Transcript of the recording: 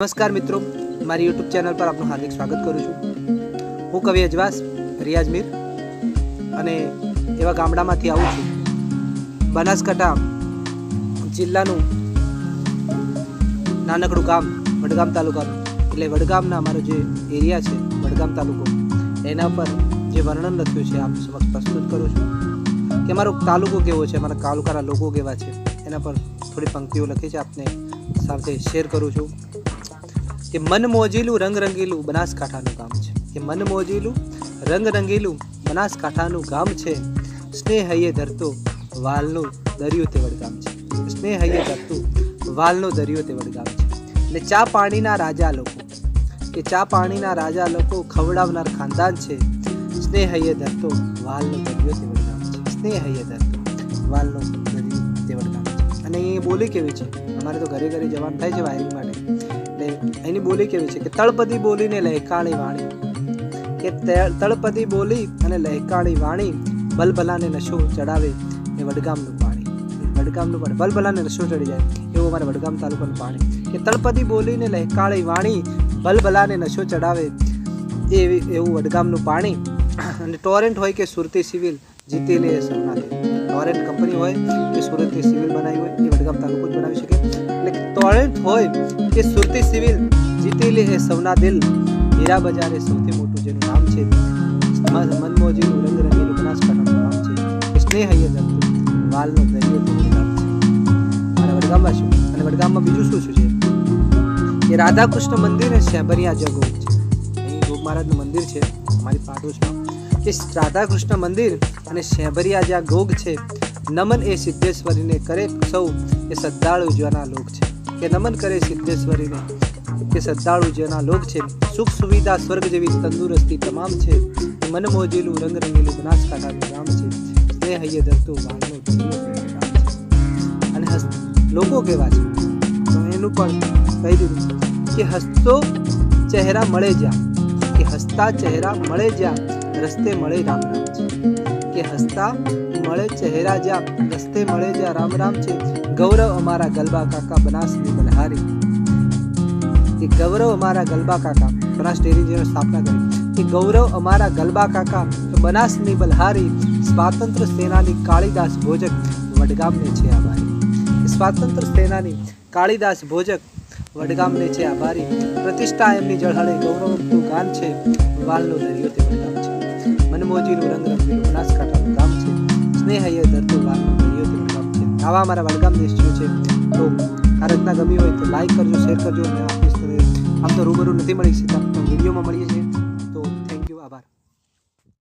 નમસ્કાર મિત્રો, મારી યુટ્યુબ ચેનલ પર આપનું હાર્દિક સ્વાગત કરું છું. હું કવિ અજવાસ, રિયાઝ મીર અને એવા ગામડામાંથી આવું છું. બનાસકાંઠા જિલ્લાનું નાનકડું ગામ, વડગામ તાલુકાનું. એટલે વડગામના અમારો જે એરિયા છે, વડગામ તાલુકો, એના પર જે વર્ણન લખ્યું છે, આપ સમક્ષ પ્રસ્તુત કરું છું કે અમારો તાલુકો કેવો છે, અમારા તાલુકાના લોકો કેવા છે, એના પર થોડી પંક્તિઓ લખી છે, આપને સાથે શેર કરું છું. કે મન મોજીલું રંગ રંગીલું બનાસકાંઠાનું ગામ છે. કે મન મોજીલું રંગ રંગીલું બનાસકાંઠાનું ગામ છે. સ્નેહયે ધરતો વાલનું દરિયો તેવડ ગામ છે. સ્નેહયે ધરતું વાલનો દરિયો તેવડ ગામ છે. એટલે ચા પાણીના રાજા લોકો, કે ચા પાણીના રાજા લોકો ખવડાવનાર ખાનદાન છે. સ્નેહયે ધરતો વાલનો દરિયો તેવડ ગામ છે. સ્નેહયે ધરતો વાલનો દરિયો તેવડ ગામ છે. અને એ બોલી કેવી છે? અમારે તો ઘરે ઘરે જવાનું થાય છે વાયરિંગ માટે. એટલે એની બોલી કેવી છે કે તળપદી બોલીને લહેકાણી વાણી. કે તળપદી બોલી અને લહેકાણી વાણી બલબલાને નશો ચડાવે એ વડગામનું પાણી. વડગામનું પાણી, બલબલાને નશો ચડી જાય એવું અમારે વડગામ તાલુકાનું પાણી. કે તળપદી બોલીને લહેકાળી વાણી બલબલાને નશો ચડાવે એ એવું વડગામનું પાણી. અને ટોરેન્ટ હોય કે સુરતી સિવિલ જીતી લે સૌના ટોરેન્ટ કંપની હોય કે સુરતની સિવિલ બનાવી હોય, એ વડગામ તાલુકો જ બનાવી શકે. એટલે ટોરેન્ટ હોય કે સુરતી સિવિલ જીતી લે એ સૌના દિલ. હીરા બજારે સૌથી મોટું જેનું નામ છે મનમોજીનું રંગ રંગીલું બનાસકાંઠાનું નામ છે સ્નેહ હૈયે ધરતું વાલનો દરિયો તેનું નામ છે. મારા વડગામમાં શું? અને વડગામમાં બીજું શું શું છે? એ રાધાકૃષ્ણ મંદિર અને શેબરિયા જગો છે. અહીં ગોગ મહારાજનું મંદિર છે, અમારી પાડોશમાં. કે રાધાકૃષ્ણ મંદિર અને શેભરિયા જ્યાં ગોગ છે, નમન એ સિદ્ધેશ્વરીને કરે સૌ એ શ્રદ્ધાળુ જેના લોક છે. કે નમન કરે સિદ્ધેશ્વરીને કે શ્રદ્ધાળુ જેના લોક છે. સુખ સુવિધા સ્વર્ગ જેવી તંદુરસ્તી તમામ છે. એ મન મોજીલું રંગ રંગેલું બનાસકાંઠાનું ગામ છે. સ્નેહ હૈયે ધરતું છે. અને લોકો કેવા છે? તો એનું પણ કહી દીધું કે હસતો ચહેરા મળે જ્યાં, કે હસતા ચહેરા મળે જ્યાં રસ્તે મળે રામ રામ છે. કે હસતા મળે ચહેરા જ્યાં રસ્તે મળે જ્યાં રામ રામ છે. ગૌરવ અમારા ગલબા કાકા બનાસની બલહારી કે ગૌરવ અમારા ગલબા કાકા, બનાસ ડેરી જેનો સ્થાપના કરી. કે ગૌરવ અમારા ગલબા કાકા બનાસની બલહારી સ્વાતંત્ર સેનાની કાળીદાસ ભોજક વડગામને છે આભારી સ્વાતંત્ર સેનાની કાળીદાસ ભોજક વડગામને છે આભારી પ્રતિષ્ઠા એમની જળહળે ગૌરવનું ગાન છે. વાલનો દરિયો તે વડગામ છે. મનમોજીનું રંગ રંગીલું બનાસકાંઠાનું ગામ છે. સ્નેહ હૈયે ધરતું વાલનો દરિયો ગામ છે. આવા અમારા વડગામ દેશ છે. તો આ રચના ગમી હોય તો લાઈક કરજો શેર કરજો અને આમ તો રૂબરૂ નથી મળી શકતા, પણ વિડીયોમાં મળીએ છીએ.